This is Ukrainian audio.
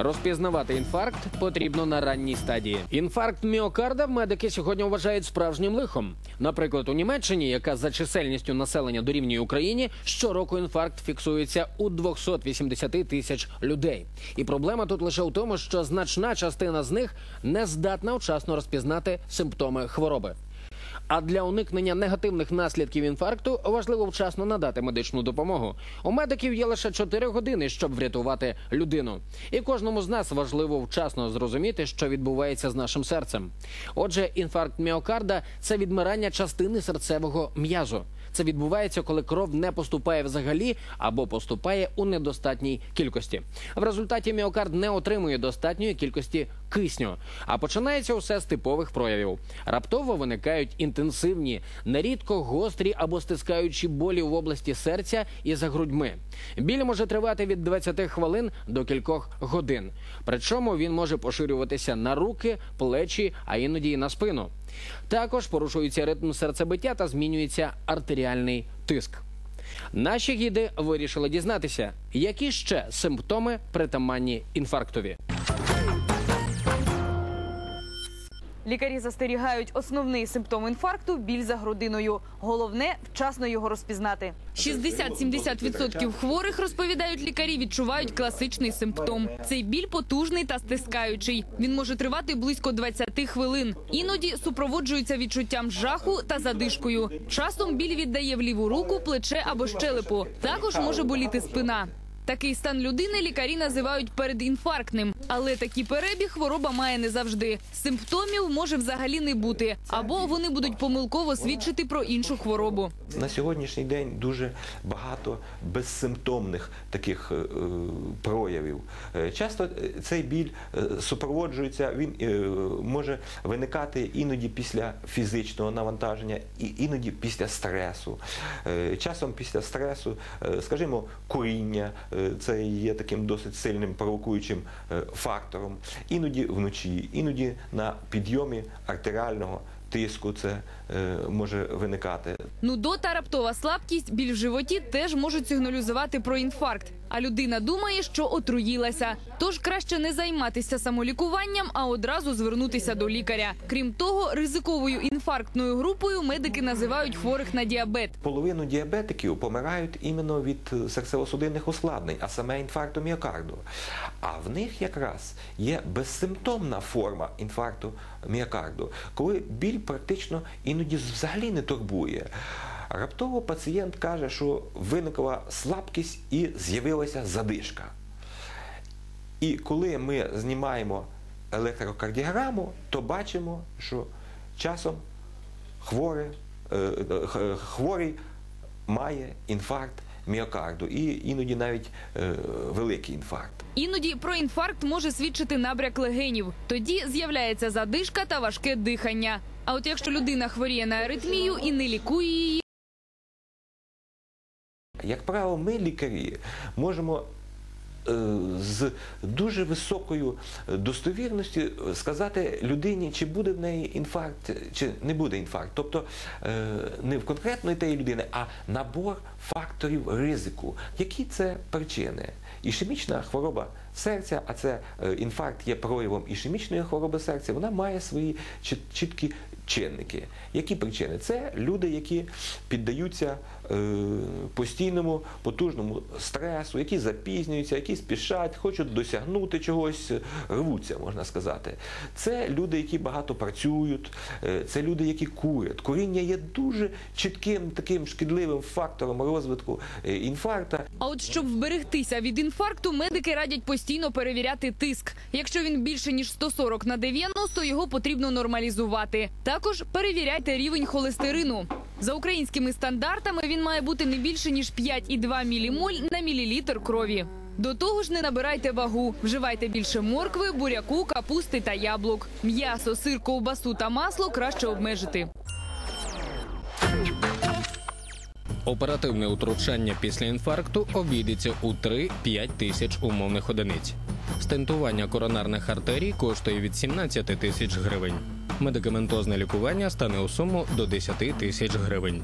Розпізнавати інфаркт потрібно на ранній стадії. Інфаркт міокарда медики сьогодні вважають справжнім лихом. Наприклад, у Німеччині, яка за чисельністю населення дорівнює Україні, щороку інфаркт фіксується у 280 тисяч людей. І проблема тут лише у тому, що значна частина з них не здатна вчасно розпізнати симптоми хвороби. А для уникнення негативних наслідків інфаркту важливо вчасно надати медичну допомогу. У медиків є лише 4 години, щоб врятувати людину. І кожному з нас важливо вчасно зрозуміти, що відбувається з нашим серцем. Отже, інфаркт міокарда це відмирання частини серцевого м'язу. Це відбувається, коли кров не поступає взагалі або поступає у недостатній кількості. В результаті міокард не отримує достатньої кількості кисню. А починається усе з типових проявів. Раптово виникають інтенсивні, нерідко гострі або стискаючі болі в області серця і за грудьми. Біль може тривати від 20 хвилин до кількох годин. Причому він може поширюватися на руки, плечі, а іноді й на спину. Також порушується ритм серцебиття та змінюється артеріальний тиск. Наші гіди вирішили дізнатися, які ще симптоми притаманні інфарктові. Лікарі застерігають основний симптом інфаркту біль за грудиною. Головне вчасно його розпізнати. 60-70% хворих, розповідають лікарі, відчувають класичний симптом. Цей біль потужний та стискаючий. Він може тривати близько 20 хвилин. Іноді супроводжується відчуттям жаху та задишкою. Часом біль віддає в ліву руку, плече або щелепу. Також може боліти спина. Такий стан людини лікарі називають передінфарктним, але такий перебіг хвороба має не завжди. Симптомів може взагалі не бути, або вони будуть помилково свідчити про іншу хворобу. На сьогоднішній день дуже багато безсимптомних таких е, проявів. Е, Часто е, цей біль супроводжується, він може виникати іноді після фізичного навантаження, іноді після стресу. Часом після стресу, скажімо, куріння це є таким досить сильним провокуючим фактором. Іноді вночі, іноді на підйомі артеріального тиску це е, може виникати. Нудота, раптова слабкість, біль в животі теж можуть сигналізувати про інфаркт. А людина думає, що отруїлася. Тож краще не займатися самолікуванням, а одразу звернутися до лікаря. Крім того, ризиковою інфарктною групою медики називають хворих на діабет. Половину діабетиків помирають іменно від серцево-судинних ускладнень, а саме інфаркту міокарду. А в них якраз є безсимптомна форма інфаркту міокарду, коли біль практично іноді взагалі не турбує. Раптово пацієнт каже, що виникла слабкість і з'явилася задишка. І коли ми знімаємо електрокардіограму, то бачимо, що часом хворий, е, хворий має інфаркт міокарду і іноді навіть е, великий інфаркт. Іноді про інфаркт може свідчити набряк легенів. Тоді з'являється задишка та важке дихання. А от якщо людина хворіє на аритмію і не лікує її, Як правило, ми, лікарі, можемо е, з дуже високою достовірністю сказати людині, чи буде в неї інфаркт, чи не буде інфаркт. Тобто е, не в конкретної тієї людини, а набор факторів ризику. Які це причини? Ішемічна хвороба серця, а це е, інфаркт є проявом ішемічної хвороби серця, вона має свої чіткі чинники. Які причини? Це люди, які піддаються е, постійному потужному стресу, які запізнюються, які спішать, хочуть досягнути чогось, е, рвуться, можна сказати. Це люди, які багато працюють, е, це люди, які курять. Куріння є дуже чітким таким шкідливим фактором розвитку інфаркта. а от щоб вберегтися від інфаркту, медики радять постійно перевіряти тиск. Якщо він більше ніж 140 на 90, його потрібно нормалізувати. Також перевіряйте рівень холестерину. За українськими стандартами він має бути не більше ніж 5,2 мілімоль на мілілітр крові. До того ж, не набирайте вагу, вживайте більше моркви, буряку, капусти та яблук. М'ясо, сир, ковбасу та масло краще обмежити. Оперативне утручання після інфаркту обійдеться у 3-5 тисяч умовних одиниць. Стентування коронарних артерій коштує від 17 тисяч гривень. Медикаментозне лікування стане у суму до 10 тисяч гривень.